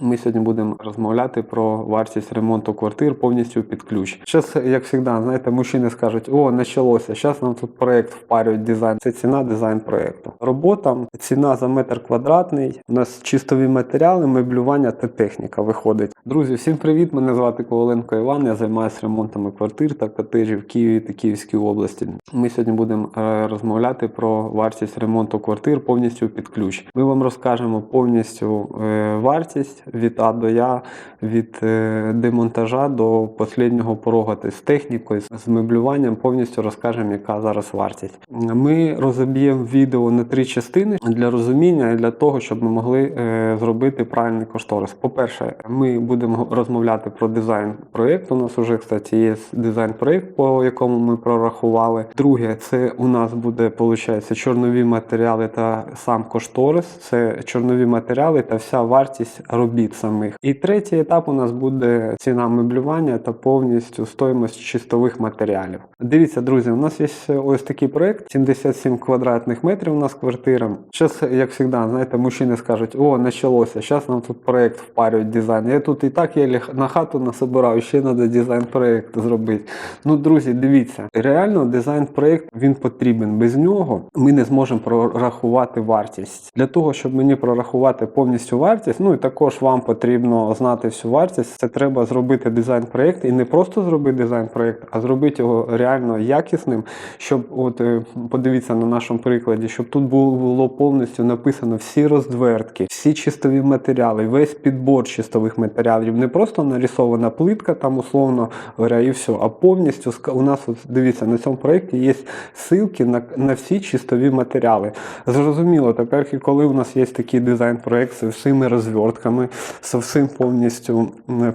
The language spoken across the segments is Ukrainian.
Ми сьогодні будемо розмовляти про вартість ремонту квартир повністю під ключ. Зараз, як завжди, знаєте, мужчини скажуть, о, почалося, зараз нам тут проєкт впарюють дизайн. Це ціна дизайн проєкту. Робота, ціна за метр квадратний. У нас чистові матеріали, меблювання та техніка виходить. Друзі, всім привіт! Мене звати Коваленко Іван. Я займаюся ремонтами квартир та котеджів в Києві та Київській області. Ми сьогодні будемо е, розмовляти про вартість ремонту квартир повністю під ключ. Ми вам розкажемо повністю е, вартість від А до Я, від е, демонтажа до останнього порога, тобто з технікою, з меблюванням, повністю розкажемо, яка зараз вартість. Ми розоб'ємо відео на три частини для розуміння і для того, щоб ми могли е, зробити правильний кошторис. По-перше, ми будемо розмовляти про дизайн проєкту. У нас вже, кстати, є дизайн-проєкт, по якому ми прорахували. Друге, це у нас буде, виходить, чорнові матеріали та сам кошторис. Це чорнові матеріали та вся вартість робіт самих. І третій етап у нас буде ціна меблювання та повністю стоїмость чистових матеріалів. Дивіться, друзі, у нас є ось такий проект: 77 квадратних метрів у нас квартира. Зараз, як завжди, знаєте, мужчини скажуть, о, почалося, зараз нам тут проект впарюють дизайн. Я тут і так є на хату насобирав, ще треба дизайн проект зробити. Ну, друзі, дивіться, реально дизайн проект він потрібен. Без нього ми не зможемо прорахувати вартість. Для того, щоб мені прорахувати повністю вартість, ну і також вам потрібно знати всю вартість. Це треба зробити дизайн проект і не просто зробити дизайн проект, а зробити його реально якісним, щоб от е, подивіться на нашому прикладі, щоб тут було, повністю написано всі роздвертки, всі чистові матеріали, весь підбор чистових матеріалів. Не просто нарисована плитка, там условно говоря, і все, а повністю у нас от дивіться на цьому проєкті є ссылки на, на всі чистові матеріали. Зрозуміло, тепер, коли у нас є такий дизайн-проект з всіми розвертками, з всім повністю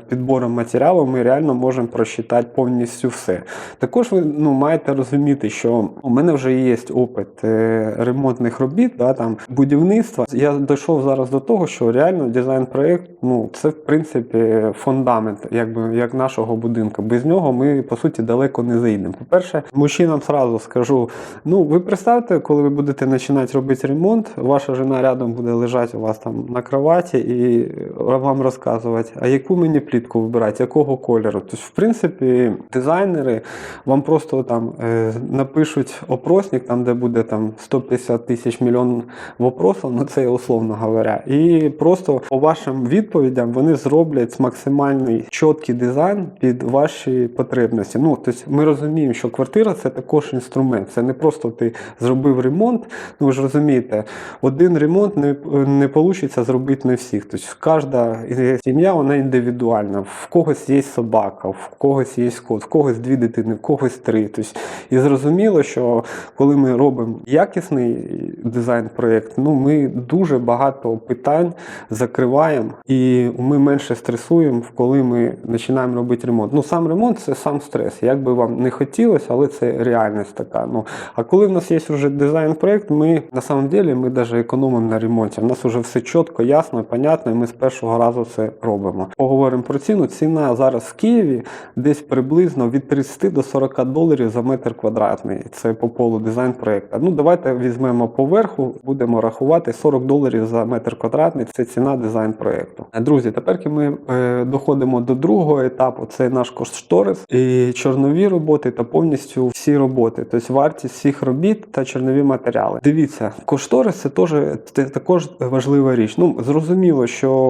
підбором матеріалу, ми реально можемо просчитати повністю все. Також ви ну, маєте розуміти, що у мене вже є опит е, ремонтних робіт, да, там, будівництва. Я дійшов зараз до того, що реально дизайн-проект ну, це в принципі фундамент якби, як нашого будинку. Без нього ми по суті далеко не зайдемо. По-перше, мужчинам сразу скажу: ну ви представте, коли ви будете починати робити ремонт, ваша жена рядом буде лежати у вас там на кроваті і вам розказувати, а яку мені плітку вибирати, якого кольору. Тобто, в принципі, дизайнери вам просто там е, напишуть опросник, там де буде там 150 тисяч мільйон вопросів, ну це я условно говоря. І просто по вашим відповідям вони зроблять максимальний чіткий дизайн під ваші потребності. Ну, тобто ми розуміємо, що квартира це також інструмент. Це не просто ти зробив ремонт. Ну ви ж розумієте, один ремонт не, не вийде зробити не всіх. Тобто кожна сім'я вона індивідуальна. В когось є собака, в когось є кот, в когось дві дитини, в когось три. Тобто, і зрозуміло, що коли ми робимо якісний дизайн-проєкт, ну ми дуже багато питань закриваємо і ми менше стресуємо, коли ми починаємо робити ремонт. Ну сам ремонт це сам стрес. Як би вам не хотілося, але це реальність така. Ну а коли в нас є вже дизайн-проєкт, ми на самом деле ми навіть економимо на ремонті. У нас вже все чітко, ясно, понятно, ми першого разу це робимо. Поговоримо про ціну. Ціна зараз в Києві десь приблизно від 30 до 40 доларів за метр квадратний. Це по полу дизайн проєкту. Ну давайте візьмемо поверху, будемо рахувати 40 доларів за метр квадратний. Це ціна дизайн проєкту. Друзі, тепер ми е, доходимо до другого етапу. Це наш кошторис і чорнові роботи та повністю всі роботи, тобто вартість всіх робіт та чорнові матеріали. Дивіться, кошторис це теж це також важлива річ. Ну зрозуміло, що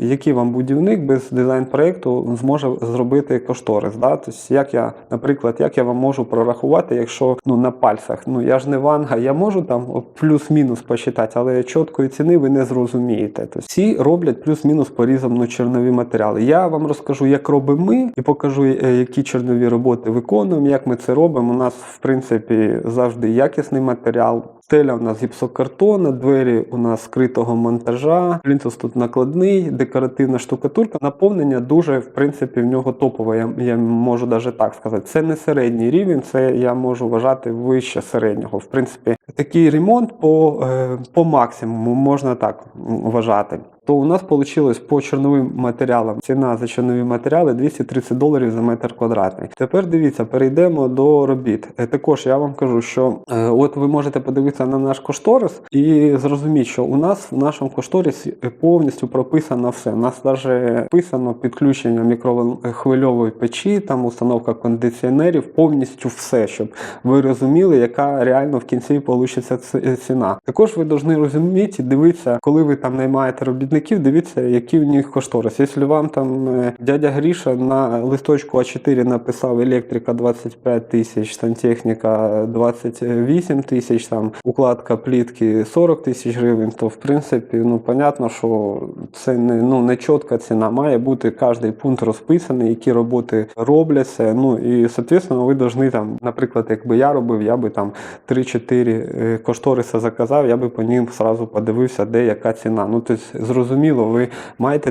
який вам будівник без дизайн проєкту зможе зробити кошторис. Да? Тобто, як я, наприклад, як я вам можу прорахувати, якщо ну на пальцях, ну я ж не ванга, я можу там плюс-мінус посчитати, але чіткої ціни ви не зрозумієте. Тобто, всі роблять плюс-мінус порізом ну, чорнові матеріали. Я вам розкажу, як робимо ми, і покажу, е, які чорнові роботи виконуємо, як ми це робимо. У нас, в принципі, завжди якісний матеріал. Стеля у нас гіпсокартона, двері у нас скритого монтажа, плінтус тут накладний, декоративна штукатурка. Наповнення дуже, в принципі, в нього топове. Я, я можу навіть так сказати. Це не середній рівень, це я можу вважати вище середнього. В принципі, такий ремонт по, е, по максимуму можна так вважати. То у нас вийшло по чорновим матеріалам. Ціна за чорнові матеріали 230 доларів за метр квадратний. Тепер дивіться, перейдемо до робіт. Е, Також я вам кажу, що е, от ви можете подивитися на наш кошторис і зрозуміти, що у нас в нашому кошторисі повністю прописано все. У нас навіть вписано підключення мікрохвильової печі, там установка кондиціонерів, повністю все, щоб ви розуміли, яка реально в кінці вийде ціна. Також ви повинні розуміти дивитися, коли ви там наймаєте робітників, дивіться, який у них кошторис. Якщо вам там е, дядя Гріша на листочку А4 написав електрика 25 тисяч, сантехніка 28 тисяч, там укладка плітки 40 тисяч гривень, то в принципі, ну понятно, що це не ну не чітка ціна. Має бути кожний пункт розписаний, які роботи робляться. Ну і соответственно, ви повинні там, наприклад, якби я робив, я би там 3-4 е, кошториси заказав, я би по ним сразу подивився, де яка ціна. Ну тобто, зрозуміло, ви маєте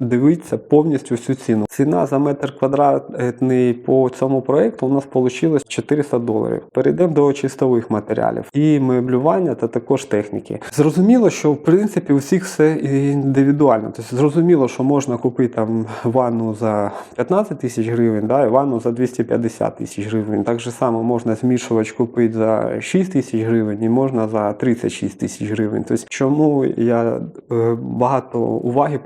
дивитися повністю всю ціну. Ціна за метр квадратний по цьому проекту у нас вийшло 400 доларів. Перейдемо до чистових матеріалів і меблювання та також техніки. Зрозуміло, що в принципі у всіх все індивідуально. Тобто зрозуміло, що можна купити там ванну за 15 тисяч гривень, да, і ванну за 250 тисяч гривень. Так же само можна змішувач купити за 6 тисяч гривень і можна за 36 тисяч гривень. Тобто, чому я е, багато уваги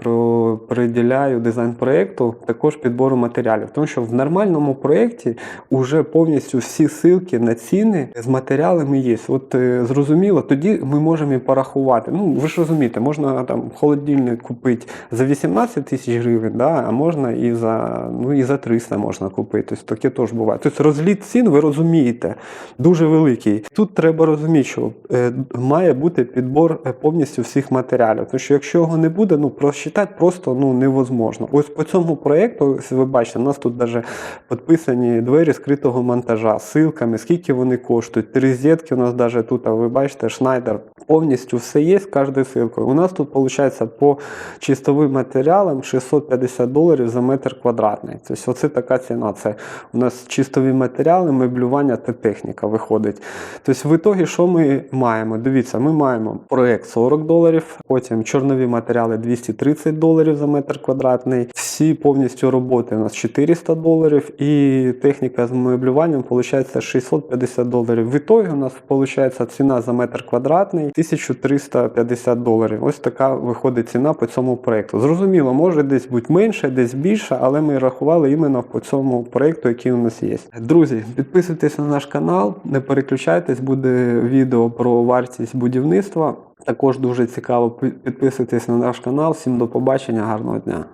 приділяю дизайн проєкту, також підбору матеріалів. Тому що в нормальному проєкті вже повністю всі ссылки на ціни з матеріалами є. От е, зрозуміло, тоді ми можемо і порахувати. Ну ви ж розумієте, можна там холодильник купити за 18 тисяч гривень, да, а можна і за ну і за 300 можна купити. Тобто таке теж буває. Тобто розліт цін, ви розумієте, дуже великий. Тут треба розуміти, що е, має бути підбор е, повністю всіх матеріалів. Тому що якщо його не буде, ну просчитати просто ну невозможно. Ось по цьому проєкту, ви бачите, у нас тут навіть підписані двері скритого монтажа з ссылками, скільки вони коштують. Три розетки у нас навіть тут, а ви бачите, Шнайдер. Повністю все є з кожною ссылкою. У нас тут виходить по чистовим матеріалам 650 доларів за метр квадратний. Тобто оце така ціна. Це у нас чистові матеріали, меблювання та техніка виходить. Тобто в ітогі що ми маємо? Дивіться, ми маємо проект 40 доларів, потім чорнові матеріали 230 доларів за метр квадратний. Всі повністю роботи у нас 400 доларів і техніка з меблюванням виходить 650 доларів. В ітогі у нас виходить ціна за метр квадратний 1350 доларів. Ось така виходить ціна по цьому проекту. Зрозуміло, може десь бути менше, десь більше, але ми рахували іменно по цьому проекту, який у нас є. Друзі, підписуйтесь на наш канал, не переключайтесь, буде відео про вартість будівництва. Також дуже цікаво підписуйтесь на наш канал. Всім до побачення, гарного дня.